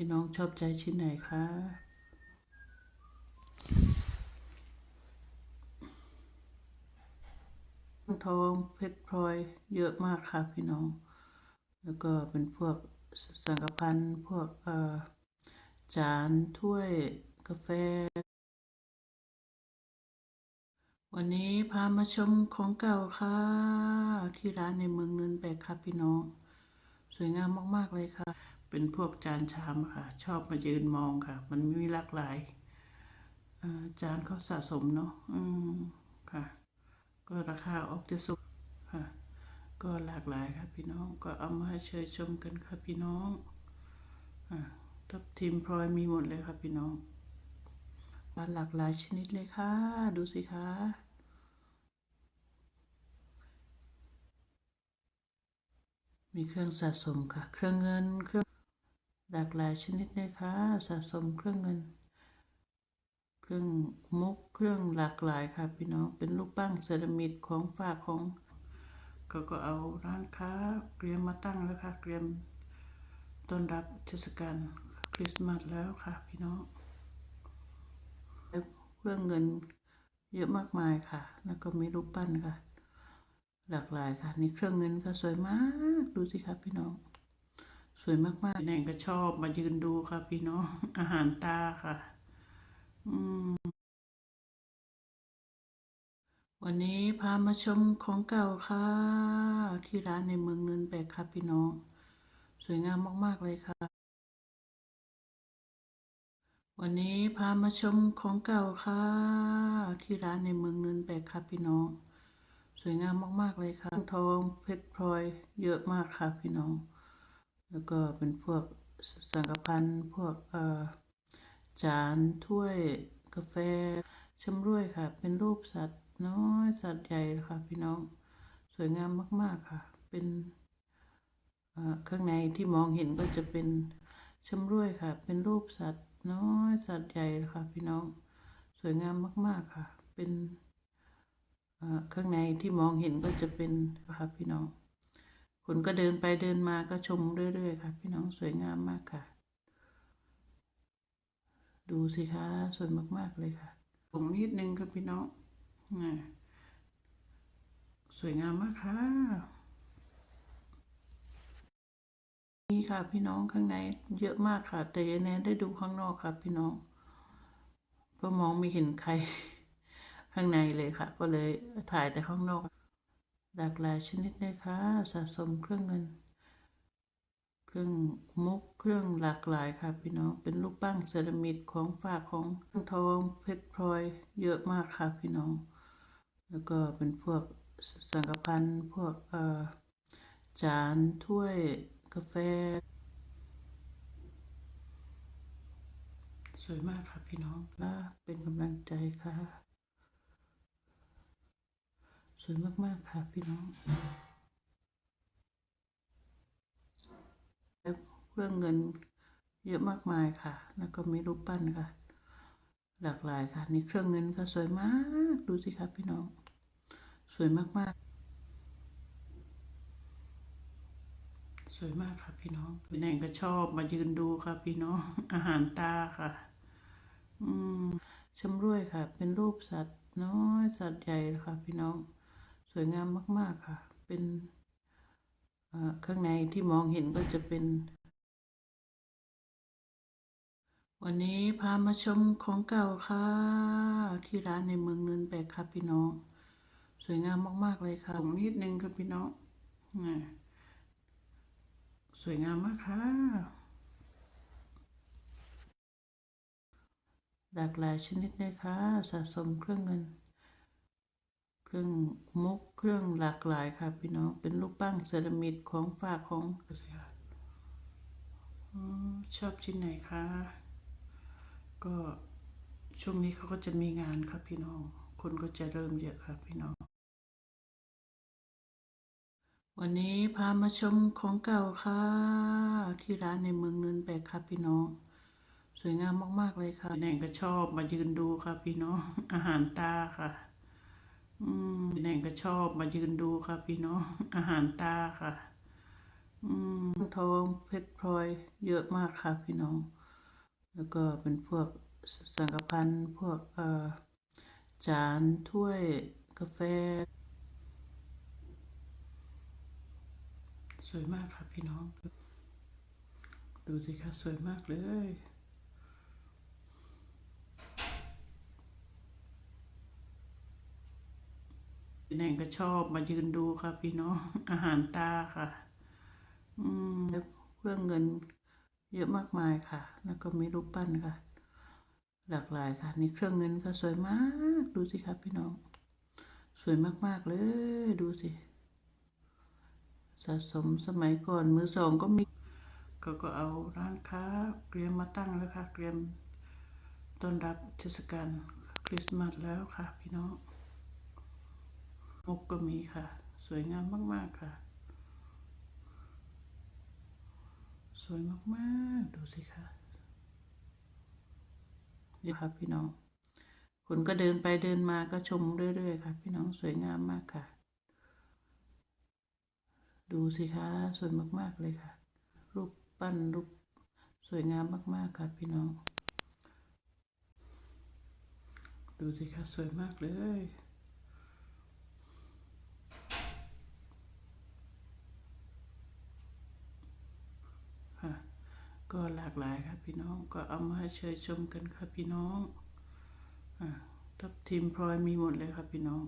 พี่น้องชอบใจชิ้นไหนคะทองเพชรพลอยเยอะมากค่ะพี่น้อง แล้วก็เป็นพวกสังกพันพวกจานถ้วยกาแฟ วันนี้พามาชมของเก่าค่ะ ที่ร้านในเมืองเนินแบกค่ะพี่น้อง สวยงามมาก ๆ เลยค่ะ เป็นพวกจานชามค่ะ ชอบมายืนมองค่ะ มันมีหลากหลายจานเขาสะสมเนาะอืมค่ะ ก็ราคาออกจะสุกค่ะ ก็หลากหลายค่ะพี่น้องก็เอามาเชยชมกันค่ะพี่น้องอทับทิมพลอยมีหมดเลยค่ะพี่น้องปลาหลากหลายชนิดเลยค่ะ ดูสิคะมีเครื่องสะสมค่ะ เครื่องเงินเครื่อง หลากหลายชนิดเลยค่ะสะสมเครื่องเงิน เครื่องมุกเครื่องหลากหลายค่ะพี่น้องเป็นรูปปั้งเซรามิกของฝากของก็ก็เอาร้านค้าเตรียมมาตั้งแล้วค่ะเตรียมต้อนรับเทศกาลคริสต์มาสแล้วค่ะพี่น้องเครื่องเงินเยอะมากมายค่ะ แล้วก็มีรูปปั้นค่ะ หลากหลายค่ะ นี่เครื่องเงินก็สวยมาก ดูสิครับพี่น้อง สวยมากๆแนงก็ชอบมายืนดูค่ะ พี่น้องอาหารตาค่ะ อืม วันนี้พามาชมของเก่าค่ะ ที่ร้านในเมืองเนินแบกค่ะพี่น้อง สวยงามมากๆเลยค่ะ วันนี้พามาชมของเก่าค่ะ ที่ร้านในเมืองเนินแบกค่ะพี่น้อง สวยงามมากๆเลยค่ะทองเพชรพลอยเยอะมากค่ะพี่น้อง แล้วก็เป็นพวกสังกพันพวกจานถ้วยกาแฟชำรวยค่ะ เป็นรูปสัตว์น้อยสัตว์ใหญ่ค่ะ พี่น้องสวยงามมาก ๆค่ะ เป็นข้างในที่มองเห็นก็จะเป็นชำรวยค่ะ เป็นรูปสัตว์น้อยสัตว์ใหญ่ค่ะ พี่น้องสวยงามมากๆค่ะ เป็นข้างในที่มองเห็นก็จะเป็นค่ะพี่น้อง คนก็เดินไปเดินมาก็ชมเรื่อยๆค่ะ พี่น้องสวยงามมากค่ะ ดูสิคะสวยมากๆเลยค่ะผมนิดนึงครับพี่น้องน่ะสวยงามมากค่ะ นี่ค่ะพี่น้องข้างในเยอะมากค่ะ แต่ยายแนนได้ดูข้างนอกค่ะ พี่น้อง ก็มองไม่เห็นใครข้างในเลยค่ะ ก็เลยถ่ายแต่ข้างนอก หลากหลายชนิดเลยค่ะ สะสมเครื่องเงิน เครื่องมุกเครื่องหลากหลายค่ะพี่น้อง เป็นรูปปั้งเซรามิกของฝากของทองเพชรพลอยเยอะมากค่ะพี่น้อง แล้วก็เป็นพวกสังกพันพวกจานถ้วยกาแฟ สวยมากค่ะพี่น้องและเป็นกำลังใจค่ะ สวยมาก ๆ ค่ะพี่น้องแล้วเครื่องเงินเยอะมากมายค่ะ แล้วก็มีรูปปั้นค่ะ หลากหลายค่ะ นี่เครื่องเงินก็สวยมาก ดูสิครับพี่น้อง สวยมาก ๆ สวยมากค่ะพี่น้องพี่แนงก็ชอบมายืนดูค่ะ พี่น้อง อาหารตาค่ะ อืมชำร่วยค่ะ เป็นรูปสัตว์น้อยสัตว์ใหญ่ค่ะพี่น้อง วยงามมาก ๆ ค่ะ เป็นข้างในที่มองเห็นก็จะเป็น วันนี้พามาชมของเก่าค่ะ ที่ร้านในเมืองเนินแบกค่ะพี่น้อง สวยงามมาก ๆ เลยค่ะนิดนึงครับพี่น้องสวยงามมากค่ะหลากหลายชนิดเลยค่ะ สะสมเครื่องเงิน เครื่องมุกเครื่องหลากหลายค่ะพี่น้องเป็นรูปปั้งเซรามิกของฝากของอ๋อชอบชิ้นไหนคะก็ช่วงนี้เขาก็จะมีงานครับพี่น้อง คนก็จะเริ่มเยอะครับพี่น้อง วันนี้พามาชมของเก่าค่ะ ที่ร้านในเมืองเนินแบกค่ะพี่น้อง สวยงามมากๆเลยค่ะแหนงก็ชอบมายืนดูค่ะพี่น้อง อาหารตาค่ะ อืมแนงก็ชอบมายืนดูค่ะ พี่น้องอาหารตาค่ะอืมทองเพชรพลอยเยอะมากค่ะพี่น้อง แล้วก็เป็นพวกสังกพันพวกเอ่อจานถ้วยกาแฟ สวยมากค่ะพี่น้อง ดูสิคะสวยมากเลย พี่แนงก็ชอบมายืนดูค่ะ พี่น้องอาหารตาค่ะ อืมแล้วเครื่องเงินเยอะมากมายค่ะ แล้วก็มีรูปปั้นค่ะ หลากหลายค่ะ นี่เครื่องเงินก็สวยมาก ดูสิครับพี่น้อง สวยมากๆเลยดูสิ สะสมสมัยก่อนมือสองก็มี ก็ก็เอาร้านค้าเตรียมมาตั้งแล้วค่ะเตรียมต้อนรับเทศกาลคริสต์มาสแล้วค่ะ พี่น้อง มกก็มีค่ะ สวยงามมาก ๆ ค่ะ สวยมากๆ ดูสิค่ะนี่ค่ะพี่น้องคนก็เดินไปเดินมาก็ชมเรื่อย ๆ ค่ะ พี่น้องสวยงามมากค่ะ ดูสิคะสวยมาก ๆ เลยค่ะ รูปปั้นรูปสวยงามมาก ๆ ค่ะ พี่น้อง ดูสิคะสวยมากเลย ค่ะ ก็หลากหลายครับพี่น้องก็เอามาให้เชยชมกันครับพี่น้องอทับทีมพลอยมีหมดเลยครับพี่น้อง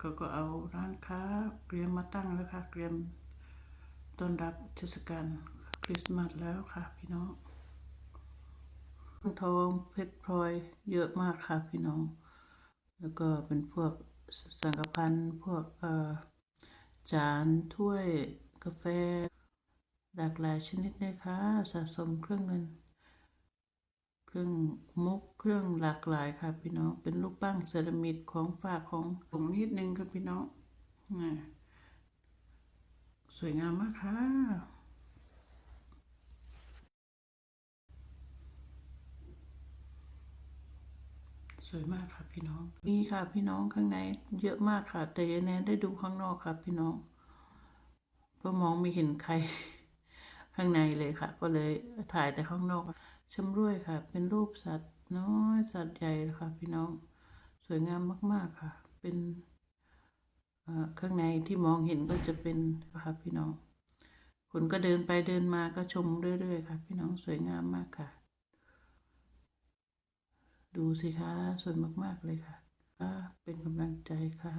ก็ก็เอาร้านค้าเตรียมมาตั้งแล้วค่ะเตรียมต้อนรับเทศกาลคริสต์มาสแล้วค่ะพี่น้องทองเพชรพลอยเยอะมากค่ะพี่น้อง แล้วก็เป็นพวกสังกพันพวกจานถ้วยกาแฟ หลากหลายชนิดนะคะสะสมเครื่องเงิน เครื่องมุกเครื่องหลากหลายค่ะพี่น้อง เป็นรูปปั้นเซรามิกของฝากของผมนิดนึงครับพี่น้องสวยงามมากค่ะสวยมากค่ะพี่น้องนี่ค่ะพี่น้องข้างในเยอะมากค่ะ แต่ยายแนนได้ดูข้างนอกค่ะพี่น้อง ก็มองไม่เห็นใคร ข้างในเลยค่ะ ก็เลยถ่ายแต่ข้างนอกชมรวยค่ะ เป็นรูปสัตว์น้อยสัตว์ใหญ่ค่ะ พี่น้องสวยงามมาก ๆค่ะ เป็นข้างในที่มองเห็นก็จะเป็นค่ะพี่น้องคนก็เดินไปเดินมาก็ชมเรื่อยๆค่ะ พี่น้องสวยงามมากค่ะ ดูสิคะสวยมากๆเลยค่ะเป็นกำลังใจค่ะ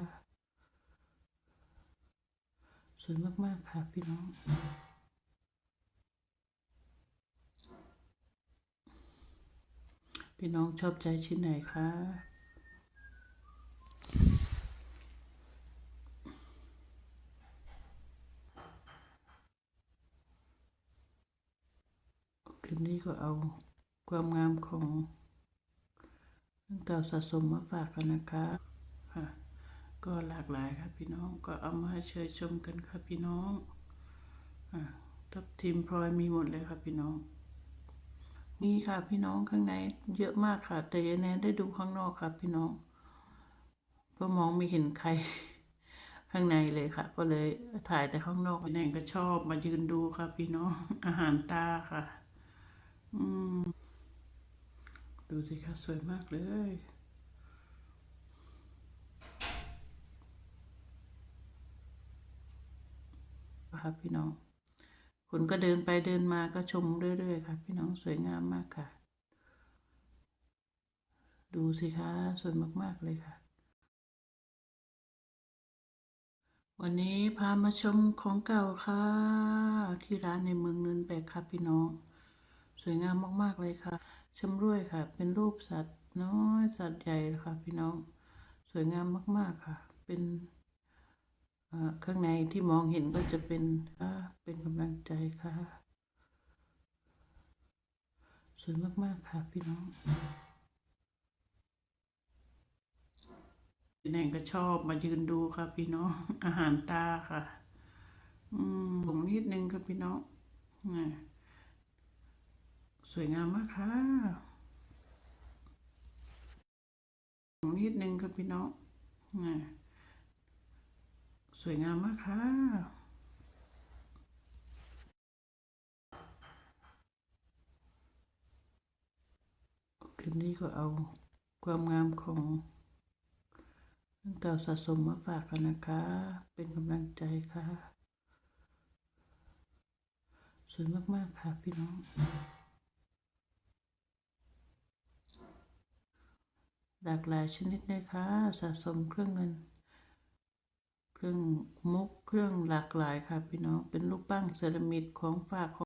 สวยมากๆค่ะพี่น้อง พี่น้องชอบใจชิ้นไหนคะคลิปนี้ก็เอาความงามของเรื่องเก่าสะสมมาฝากกันนะคะค่ะก็หลากหลายครับพี่น้องก็เอามาให้เชยชมกันครับพี่น้องอ่าทับทีมพลอยมีหมดเลยครับพี่น้อง มีค่ะพี่น้องข้างในเยอะมากค่ะ แต่ยายแนนได้ดูข้างนอกค่ะพี่น้องก็มองไม่เห็นใครข้างในเลยค่ะ ก็เลยถ่ายแต่ข้างนอกแนนก็ชอบมายืนดูค่ะ พี่น้องอาหารตาค่ะ อืม ดูสิคะสวยมากเลยค่ะพี่น้อง คนก็เดินไปเดินมาก็ชมเรื่อยๆค่ะ พี่น้องสวยงามมากค่ะ ดูสิคะสวยมากๆเลยค่ะ วันนี้พามาชมของเก่าค่ะ ที่ร้านในเมืองนนแบกค่ะพี่น้อง สวยงามมากๆเลยค่ะชมรวยค่ะ เป็นรูปสัตว์น้อยสัตว์ใหญ่ค่ะพี่น้อง สวยงามมากๆค่ะ เป็น ข้างในที่มองเห็นก็จะเป็นเป็นกำลังใจค่ะ สวยมาก ๆ ค่ะพี่น้องพี่แนงก็ชอบมายืนดูค่ะ พี่น้อง อาหารตาค่ะ อืมผมนิดนึงครับพี่น้องอ่าสวยงามมากค่ะผมนิดนึงครับพี่น้องอ่า สวยงามมากค่ะ คลิปนี้ก็เอาความงามของเรื่องเก่าสะสมมาฝากกันนะคะ เป็นกำลังใจค่ะ สวยมาก ๆ ค่ะพี่น้องหลากหลายชนิดเลยค่ะสะสมเครื่องเงิน เครื่องมุกเครื่องหลากหลายค่ะพี่น้องเป็นรูปปั้งเซรามิกของฝากของ